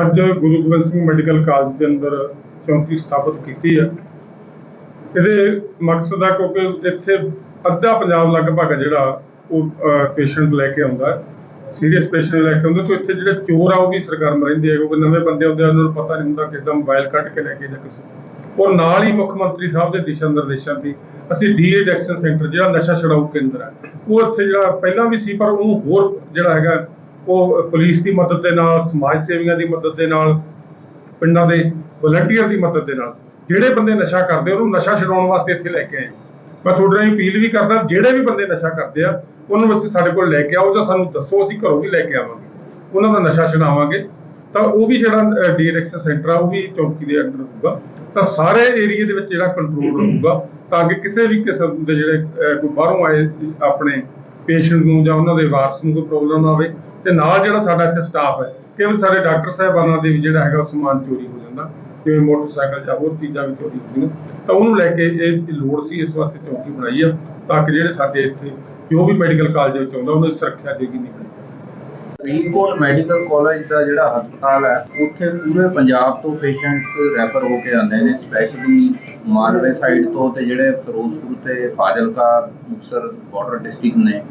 ਅੱਜ Guru Gobind Singh medical college ਦੇ ਅੰਦਰ ਚੌਂਕੀ ਸਥਾਪਿਤ ਕੀਤੀ ਹੈ। ਇਹਦੇ ਮਕਸਦ ਆ ਕਿਉਂਕਿ ਇੱਥੇ ਅੱਧਾ ਪੰਜਾਬ ਲਗਭਗ ਜਿਹੜਾ ਉਹ ਪੇਸ਼ੈਂਟ ਲੈ ਕੇ ਆਉਂਦਾ ਸੀਰੀਅਸ ਪੇਸ਼ੈਂਟ ਲੈ ਕੇ ਆਉਂਦਾ ਤੇ ਇੱਥੇ ਜਿਹੜੇ ਚੋਰ ਆ, ਉਹ ਵੀ ਸਰਗਰਮ ਰਹਿੰਦੇ ਆ, ਕਿਉਂਕਿ ਨਵੇਂ ਬੰਦੇ ਆਉਂਦੇ ਆ, ਉਹਨਾਂ ਨੂੰ ਪਤਾ ਨਹੀਂ ਹੁੰਦਾ ਕਿਸ ਦਾ ਮੋਬਾਈਲ ਕੱਢ ਕੇ ਲੈ ਕੇ ਜਾਂ ਕਿਸੇ ਔਰ ਨਾਲ ਹੀ ਮੁੱਖ ਮੰਤਰੀ ਸਾਹਿਬ ਦੇ ਦਿਸ਼ਾ ਨਿਰਦੇਸ਼ਾਂ ਦੀ, ਅਸੀਂ ਡੀ ਡੈਕਸ਼ਨ ਸੈਂਟਰ ਜਿਹੜਾ ਨਸ਼ਾ ਛਡਾਊ ਕੇਂਦਰ ਹੈ, ਉਹ ਇੱਥੇ ਜਿਹੜਾ ਪਹਿਲਾਂ ਵੀ ਸੀ, ਪਰ ਉਹਨੂੰ ਹੋਰ ਜਿਹੜਾ ਹੈਗਾ ਉਹ ਪੁਲਿਸ ਦੀ ਮਦਦ ਦੇ ਨਾਲ, ਸਮਾਜ ਸੇਵੀਆਂ ਦੀ ਮਦਦ ਦੇ ਨਾਲ, ਪਿੰਡਾਂ ਦੇ ਵਲੰਟੀਅਰ ਦੀ ਮਦਦ ਦੇ ਨਾਲ, ਜਿਹੜੇ ਬੰਦੇ ਨਸ਼ਾ ਕਰਦੇ ਉਹਨੂੰ ਨਸ਼ਾ ਛਡਾਉਣ ਵਾਸਤੇ ਇੱਥੇ ਲੈ ਕੇ ਆਏ। ਮੈਂ ਤੁਹਾਡੇ ਨਾਲ ਅਪੀਲ ਵੀ ਕਰਦਾ, ਜਿਹੜੇ ਵੀ ਬੰਦੇ ਨਸ਼ਾ ਕਰਦੇ ਆ, ਉਹਨਾਂ ਵਿੱਚ ਸਾਡੇ ਕੋਲ ਲੈ ਕੇ ਆਓ ਜਾਂ ਸਾਨੂੰ ਦੱਸੋ, ਅਸੀਂ ਘਰੋਂ ਵੀ ਲੈ ਕੇ ਆਵਾਂਗੇ। ਉਹਨਾਂ ਦਾ ਨਸ਼ਾ ਛਡਾਵਾਂਗੇ। ਤਾਂ ਉਹ ਵੀ ਜਿਹੜਾ ਡੀ ਐਡਿਕਸ਼ਨ ਸੈਂਟਰ ਆ, ਉਹ ਵੀ ਚੌਕੀ ਦੇ ਅੰਡਰ ਹੋਊਗਾ। ਤਾਂ ਸਾਰੇ ਏਰੀਆ ਦੇ ਵਿੱਚ ਜਿਹੜਾ ਕੰਟਰੋਲ ਰਹੂਗਾ ਤਾਂ ਕਿ ਕਿਸੇ ਵੀ ਕਿਸਮ ਦੇ ਜਿਹੜੇ ਕੋਈ ਬਾਹਰੋਂ ਆਏ ਆਪਣੇ ਪੇਸ਼ੈਂਟ ਨੂੰ ਜਾਂ ਉਹਨਾਂ ਦੇ ਵਾਰਸ ਨੂੰ ਕੋਈ ਪ੍ਰੋਬਲਮ ਨਾ ਆਵੇ। ਤੇ ਨਾਲ ਜਿਹੜਾ ਸਾਡਾ ਇੱਥੇ ਸਟਾਫ ਹੈ, ਕੇਵਲ ਸਾਰੇ ਡਾਕਟਰ ਸਾਹਿਬਾਨਾਂ ਦੇ ਵੀ ਜਿਹੜਾ ਹੈਗਾ ਸਮਾਨ ਚੋਰੀ ਹੋ ਜਾਂਦਾ। ਜਿਵੇਂ ਮੋਟਰਸਾਈਕਲ ਜਾਂ ਹੋਰ ਚੀਜ਼ਾਂ ਵੀ ਚੋਰੀ ਹੁੰਦੀਆਂ ਤਾਂ ਉਹਨੂੰ ਲੈ ਕੇ ਇਹ ਲੋੜ ਸੀ, ਇਸ ਵਾਸਤੇ ਚੌਕੀ ਬਣਾਈ ਆ, ਤਾਂ ਕਿ ਜਿਹੜੇ ਸਾਡੇ ਇੱਥੇ ਜੋ ਵੀ ਮੈਡੀਕਲ ਕਾਲਜ ਵਿੱਚ ਆਉਂਦਾ, ਉਹਨੂੰ ਸੁਰੱਖਿਆ ਦੇਗੀ ਨਹੀਂ ਮਿਲ ਫਰੀਦਕੋਟ ਮੈਡੀਕਲ ਕਾਲਜ ਦਾ ਜਿਹੜਾ ਹਸਪਤਾਲ ਹੈ, ਉੱਥੇ ਪੂਰੇ ਪੰਜਾਬ ਤੋਂ ਪੇਸ਼ੈਂਟਸ ਰੈਫਰ ਹੋ ਕੇ ਆਉਂਦੇ ਨੇ ਸਪੈਸ਼ਲੀ ਮਾਲਵੇ ਸਾਈਡ ਤੋਂ ਤੇ ਜਿਹੜੇ ਫਿਰੋਜ਼ਪੁਰ ਤੇ ਫਾਜ਼ਿਲਕਾ, ਮੁਕਤਸਰ ਬਾਰਡਰ ਡਿਸਟ੍ਰਿਕਟ ਨੇ।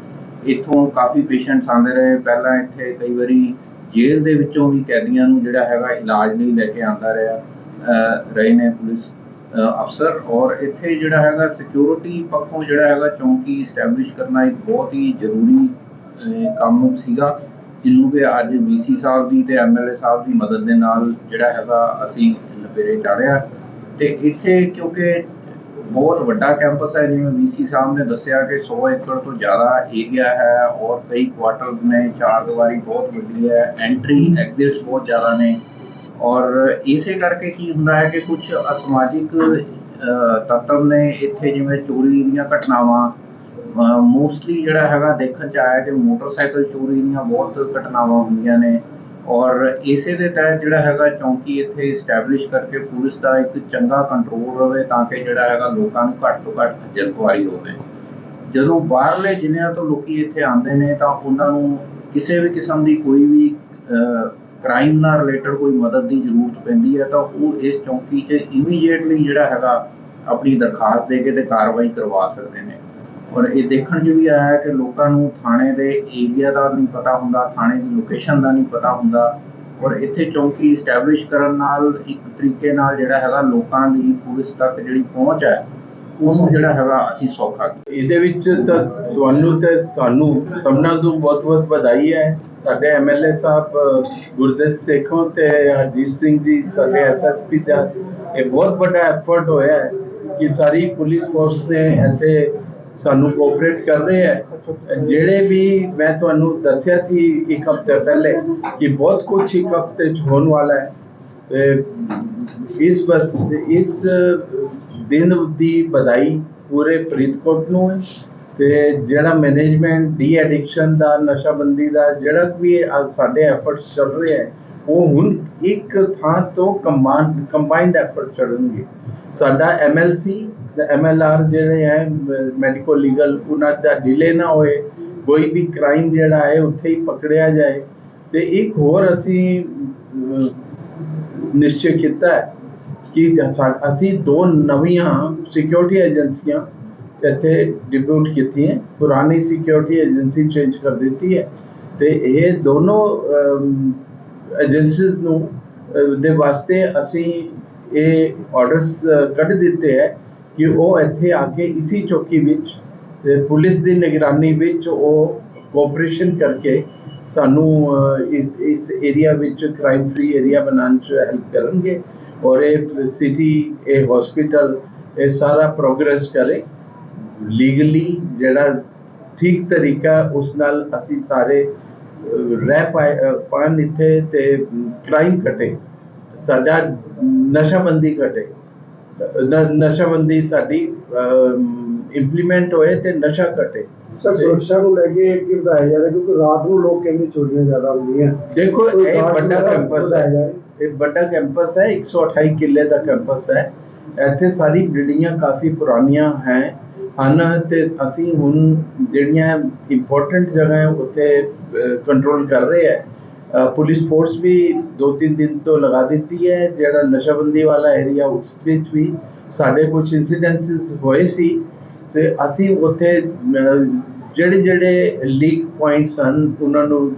ਇੱਥੋਂ ਕਾਫੀ ਪੇਸ਼ੈਂਟਸ ਆਉਂਦੇ ਰਹੇ। ਪਹਿਲਾਂ ਇੱਥੇ ਕਈ ਵਾਰੀ ਜੇਲ੍ਹ ਦੇ ਵਿੱਚੋਂ ਵੀ ਕੈਦੀਆਂ ਨੂੰ ਜਿਹੜਾ ਹੈਗਾ ਇਲਾਜ ਲਈ ਲੈ ਕੇ ਆਉਂਦਾ ਰਿਹਾ। ਰਹੇ ਨੇ ਪੁਲਿਸ ਅਫਸਰ ਔਰ ਇੱਥੇ ਜਿਹੜਾ ਹੈਗਾ ਸਿਕਿਉਰਿਟੀ ਪੱਖੋਂ ਜਿਹੜਾ ਹੈਗਾ ਚੌਂਕੀ ਸਟੈਬਲਿਸ਼ ਕਰਨਾ ਇੱਕ ਬਹੁਤ ਹੀ ਜ਼ਰੂਰੀ ਕੰਮ ਸੀਗਾ। ਜਿਹਨੂੰ ਕਿ ਅੱਜ ਵੀਸੀ ਸਾਹਿਬ ਦੀ ਤੇ ਐਮਐਲਏ ਸਾਹਿਬ ਦੀ ਮਦਦ ਦੇ ਨਾਲ ਜਿਹੜਾ ਹੈਗਾ ਅਸੀਂ ਨਵੇੜੇ ਚਾੜਿਆ ਤੇ ਇੱਥੇ ਕਿਉਂਕਿ ਬਹੁਤ ਵੱਡਾ ਕੈਂਪਸ ਹੈ, ਜਿਵੇਂ ਵੀਸੀ ਸਾਹਿਬ ਨੇ ਦੱਸਿਆ ਕਿ 100 ਏਕੜ ਤੋਂ ਜ਼ਿਆਦਾ ਏਰੀਆ ਹੈ ਔਰ ਕਈ ਕੁਆਟਰਸ ਨੇ, ਚਾਰ ਦੀਵਾਰੀ ਬਹੁਤ ਵੱਡੀ ਹੈ ਐਂਟਰੀ ਐਗਜ਼ਿਟਸ ਬਹੁਤ ਜ਼ਿਆਦਾ ਨੇ ਔਰ ਇਸੇ ਕਰਕੇ ਕੀ ਹੁੰਦਾ ਹੈ ਕਿ ਕੁਝ ਅਸਮਾਜਿਕ ਤੱਤਵ ਨੇ ਇੱਥੇ ਜਿਵੇਂ ਚੋਰੀ ਦੀਆਂ ਘਟਨਾਵਾਂ ਮੋਸਟਲੀ ਜਿਹੜਾ ਹੈਗਾ ਦੇਖਣ ਚ ਆਇਆ ਕਿ ਮੋਟਰਸਾਈਕਲ ਚੋਰੀ ਦੀਆਂ ਬਹੁਤ ਘਟਨਾਵਾਂ ਹੁੰਦੀਆਂ ਨੇ। ਔਰ ਇਸੇ ਦੇ ਤਹਿਤ ਜਿਹੜਾ ਹੈਗਾ ਚੌਂਕੀ ਇੱਥੇ ਇਸਟੈਬਲਿਸ਼ ਕਰਕੇ ਪੁਲਿਸ ਦਾ ਇੱਕ ਚੰਗਾ ਕੰਟਰੋਲ ਰਵੇ ਤਾਂ ਕਿ ਜਿਹੜਾ ਹੈਗਾ ਲੋਕਾਂ ਨੂੰ ਘੱਟ ਤੋਂ ਘੱਟ ਖੱਜਲ ਹੋਵੇ। ਜਦੋਂ ਬਾਹਰਲੇ ਜ਼ਿਲ੍ਹਿਆਂ ਤੋਂ ਲੋਕੀ ਇੱਥੇ ਆਉਂਦੇ ਨੇ ਤਾਂ ਉਹਨਾਂ ਨੂੰ ਕਿਸੇ ਵੀ ਕਿਸਮ ਦੀ ਕੋਈ ਵੀ ਕ੍ਰਾਈਮ ਨਾਲ ਰਿਲੇਟਡ ਕੋਈ ਮਦਦ ਦੀ ਜ਼ਰੂਰਤ ਪੈਂਦੀ ਹੈ ਤਾਂ ਉਹ ਇਸ ਚੌਂਕੀ 'ਚ ਇਮੀਡੀਏਟਲੀ ਜਿਹੜਾ ਹੈਗਾ ਆਪਣੀ ਦਰਖਾਸਤ ਦੇ ਕੇ ਤੇ ਕਾਰਵਾਈ ਕਰਵਾ ਸਕਦੇ ਨੇ। ਔਰ ਇਹ ਦੇਖਣ 'ਚ ਵੀ ਆਇਆ ਕਿ ਲੋਕਾਂ ਨੂੰ ਥਾਣੇ ਦੇ ਏਰੀਆ ਦਾ ਨਹੀਂ ਪਤਾ ਹੁੰਦਾ ਥਾਣੇ ਦੀ ਲੋਕੇਸ਼ਨ ਦਾ ਨਹੀਂ ਪਤਾ ਹੁੰਦਾ ਔਰ ਇੱਥੇ ਚੌਂਕੀ ਇਸਟੈਬਲਿਸ਼ ਕਰਨ ਨਾਲ ਇੱਕ ਤਰੀਕੇ ਨਾਲ ਜਿਹੜਾ ਹੈਗਾ ਲੋਕਾਂ ਦੀ ਪੁਲਿਸ ਤੱਕ ਜਿਹੜੀ ਪਹੁੰਚ ਹੈ ਉਹਨੂੰ ਜਿਹੜਾ ਹੈਗਾ ਅਸੀਂ ਸੌਖਾ ਇਹਦੇ ਵਿੱਚ ਤਾਂ ਤੁਹਾਨੂੰ ਤੇ ਸਾਨੂੰ ਸਭਨਾਂ ਨੂੰ ਬਹੁਤ-ਬਹੁਤ ਵਧਾਈ ਹੈ। ਸਾਡੇ ਐਮਐਲਏ ਸਾਹਿਬ ਅ, ਗੁਰਦੇਵ ਸੇਖੋਂ ਤੇ ਹਰਜੀਤ ਸਿੰਘ ਜੀ ਸਾਡੇ ਐਸਐਸਪੀ ਦਾ ਇਹ ਬਹੁਤ ਵੱਡਾ ਐਫਰਟ ਹੋਇਆ ਹੈ ਕਿ ਸਾਰੀ ਪੁਲਿਸ ਫੋਰਸ ਨੇ ਇੱਥੇ ਸਾਨੂੰ ਕੋਆਪਰੇਟ ਕਰ ਰਹੇ ਹੈ ਜਿਹੜੇ ਵੀ ਮੈਂ ਤੁਹਾਨੂੰ ਦੱਸਿਆ ਸੀ ਇੱਕ ਹਫ਼ਤੇ ਪਹਿਲੇ ਕਿ ਬਹੁਤ ਕੁਝ ਇੱਕ ਹਫ਼ਤੇ ਚ ਹੋਣ ਵਾਲਾ ਹੈ। ਤੇ ਇਸ ਬਸ ਇਸ ਦਿਨ ਦੀ ਵਧਾਈ ਪੂਰੇ ਫਰੀਦਕੋਟ ਨੂੰ ਹੈ। ਤੇ ਜਿਹੜਾ ਮੈਨੇਜਮੈਂਟ ਡੀ ਐਡਿਕਸ਼ਨ ਦਾ ਨਸ਼ਾਬੰਦੀ ਦਾ ਜਿਹੜਾ ਵੀ ਸਾਡੇ ਐਫਰਟਸ ਚੱਲ ਰਹੇ ਹੈ ਉਹ ਹੁਣ ਇੱਕ ਥਾਂ ਤੋਂ ਕੰਬਾਈਨ ਕੰਬਾਈਨਡ ਐਫਰਟ ਚੱਲਣਗੇ ਸਾਡਾ ਐਮਐਲਸੀ ਐਮਐਲਆਰ ਜਿਹੜੇ ਹੈ ਮੈਡੀਕੋ ਲੀਗਲ ਉਹਨਾਂ ਦਾ ਡਿਲੇ ਨਾ ਹੋਏ, ਕੋਈ ਵੀ ਕ੍ਰਾਈਮ ਜਿਹੜਾ ਹੈ, ਉੱਥੇ ਹੀ ਪਕੜਿਆ ਜਾਏ। ਤੇ ਇੱਕ ਹੋਰ ਅਸੀਂ ਨਿਸ਼ਚੈ ਕੀਤਾ ਹੈ ਕਿ ਸਾ- ਅਸੀਂ ਦੋ ਨਵੀਆਂ ਸਿਕਿਉਰਿਟੀ ਏਜੰਸੀਆਂ ਇੱਥੇ ਡਿਪਿਊਟ ਕੀਤੀਆਂ ਪੁਰਾਣੀ ਸਿਕਿਉਰਿਟੀ ਏਜੰਸੀ ਚੇਂਜ ਕਰ ਦਿੱਤੀ ਹੈ। ਤੇ ਇਹ ਦੋਨੋਂ ਏਜੰਸੀਜ਼ ਨੂੰ ਦੇ ਵਾਸਤੇ ਅਸੀਂ ਇਹ ਆਰਡਰਸ ਕੱਢ ਦਿੱਤੇ ਹੈ ਕਿ ਉਹ ਇੱਥੇ ਆ ਕੇ ਇਸੀ ਚੌਕੀ ਵਿੱਚ ਪੁਲਿਸ ਦੀ ਨਿਗਰਾਨੀ ਵਿੱਚ ਉਹ ਕੋਆਪਰੇਸ਼ਨ ਕਰਕੇ ਸਾਨੂੰ ਇਸ ਏਰੀਆ ਵਿੱਚ ਕ੍ਰਾਈਮ ਫ੍ਰੀ ਏਰੀਆ ਬਣਾਉਣ 'ਚ ਹੈਲਪ ਕਰਨਗੇ ਔਰ ਇਹ ਸਿਟੀ ਇਹ ਹਸਪੀਟਲ ਇਹ ਸਾਰਾ ਪ੍ਰੋਗਰੈਸ ਕਰੇ। ਲੀਗਲੀ ਜਿਹੜਾ ਠੀਕ ਤਰੀਕਾ ਉਸ ਨਾਲ ਅਸੀਂ ਸਾਰੇ ਰਹਿ ਪਾਏ ਪਾਉਣ ਇੱਥੇ ਤੇ ਕ੍ਰਾਈਮ ਘਟੇ। ਸਾਡਾ ਨਸ਼ਾਬੰਦੀ ਘਟੇ। ਨਸ਼ਾਬੰਦੀ ਸਾਡੀ ਇੰਪਲੀਮੈਂਟ ਹੋਏ ਤੇ ਨਸ਼ਾ ਘਟੇ। ਸਰ ਸੁਰੱਖਿਆ ਨੂੰ ਲੈ ਕੇ ਕੀ ਵਧਾਇਆ ਜਾ ਰਿਹਾ? ਕਿਉਂਕਿ ਰਾਤ ਨੂੰ ਲੋਕ ਕਹਿੰਦੇ ਚੋਰੀਆਂ ਜ਼ਿਆਦਾ ਹੁੰਦੀਆਂ। ਦੇਖੋ ਇਹ ਵੱਡਾ ਕੈਂਪਸ ਹੈ। ਇਹ ਵੱਡਾ ਕੈਂਪਸ ਹੈ 128 ਕਿੱਲੇ ਦਾ ਕੈਂਪਸ ਹੈ। ਇੱਥੇ ਸਾਰੀ ਬਿਲਡਿੰਗਾਂ ਕਾਫੀ ਪੁਰਾਣੀਆਂ ਹੈ। ਹਨ ਅਤੇ ਅਸੀਂ ਹੁਣ ਜਿਹੜੀਆਂ ਇੰਪੋਰਟੈਂਟ ਜਗ੍ਹਾ ਹੈ, ਉੱਥੇ ਕੰਟਰੋਲ ਕਰ ਰਹੇ ਹੈ। ਪੁਲਿਸ ਫੋਰਸ ਵੀ 2-3 ਦਿਨ ਤੋਂ ਲਗਾ ਦਿੱਤੀ ਹੈ। ਜਿਹੜਾ ਨਸ਼ਾਬੰਦੀ ਵਾਲਾ ਏਰੀਆ ਉਸ ਵਿੱਚ ਵੀ ਸਾਡੇ ਕੁਝ ਇਨਸੀਡੈਂਟਸ ਹੋਏ ਸੀ। ਤੇ ਅਸੀਂ ਉੱਥੇ ਜਿਹੜੇ ਜਿਹੜੇ ਲੀਕ ਪੁਆਇੰਟਸ ਹਨ, ਉਹਨਾਂ ਨੂੰ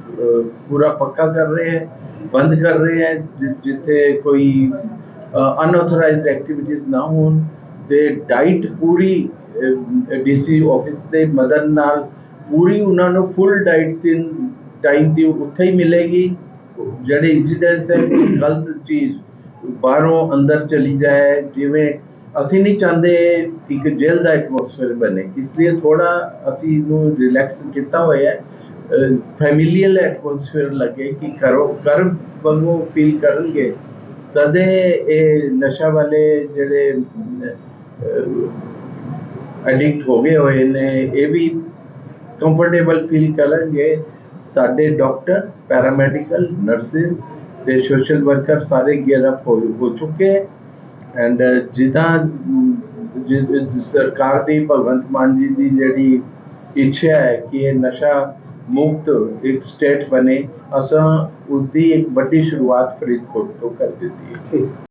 ਪੂਰਾ ਪੱਕਾ ਕਰ ਰਹੇ ਹੈ, ਬੰਦ ਕਰ ਰਹੇ ਹੈ ਜਿੱਥੇ ਕੋਈ ਅਨਆਥੋਰਾਈਜ਼ਡ ਐਕਟੀਵਿਟੀਜ਼ ਨਾ ਹੋਣ। ਤੇ ਡਾਈਟ ਪੂਰੀ ਡੀਸੀ ਆਫਿਸ ਦੇ ਮਦਦ ਨਾਲ ਪੂਰੀ ਉਹਨਾਂ ਨੂੰ ਫੁੱਲ ਡਾਈਟ ਤਿੰਨ ਟਾਈਮ ਦੀ ਉੱਥੇ ਹੀ ਮਿਲੇਗੀ। ਜਿਹੜੇ ਇਨਸੀਡੈਂਟਸ ਹੈ ਕੋਈ ਗਲਤ ਚੀਜ਼ ਬਾਹਰੋਂ ਅੰਦਰ ਚਲੀ ਜਾਏ, ਜਿਵੇਂ ਅਸੀਂ ਨਹੀਂ ਚਾਹੁੰਦੇ ਇੱਕ ਜੇਲ੍ਹ ਦਾ ਐਟਮੋਸਫੇਅਰ ਬਣੇ। ਇਸ ਲਈ ਥੋੜਾ ਅਸੀਂ ਨੂੰ ਰਿਲੈਕਸ ਕੀਤਾ ਹੋਇਆ ਹੈ। ਫੈਮਿਲੀਅਲ ਐਟਮੋਸਫੇਅਰ ਲੱਗੇ ਕਿ ਕਰੋ ਕਰ ਵਾਂਗੂ ਫੀਲ ਕਰਨਗੇ। ਤਦੇ ਇਹ ਨਸ਼ਾ ਵਾਲੇ ਜਿਹੜੇ ਐਡਿਕਟ ਹੋ ਗਏ ਹੋਏ ਨੇ ਇਹ ਵੀ ਕੰਫਰਟੇਬਲ ਫੀਲ ਕਰਨਗੇ। ਸਾਡੇ ਡਾਕਟਰ ਪੈਰਾਮੈਡੀਕਲ ਨਰਸਿਸ ਤੇ ਸੋਸ਼ਲ ਵਰਕਰ ਸਾਰੇ ਗੇਅਰ ਅਪ ਹੋ ਹੋ ਚੁੱਕੇ। ਐਂਡ ਜਿੱਦਾਂ ਅਮ, ਜਿ- ਜਿ- ਸਰਕਾਰ ਦੀ ਭਗਵੰਤ ਮਾਨ ਜੀ ਦੀ ਜਿਹੜੀ ਇੱਛਾ ਹੈ ਕਿ ਇਹ ਨਸ਼ਾ ਮੁਕਤ ਇੱਕ ਸਟੇਟ ਬਣੇ ਅਸਾਂ ਉਹਦੀ ਇੱਕ ਵੱਡੀ ਸ਼ੁਰੂਆਤ ਫਰੀਦਕੋਟ ਤੋਂ ਕਰ ਦਿੱਤੀ ਹੈ। ਠੀਕ।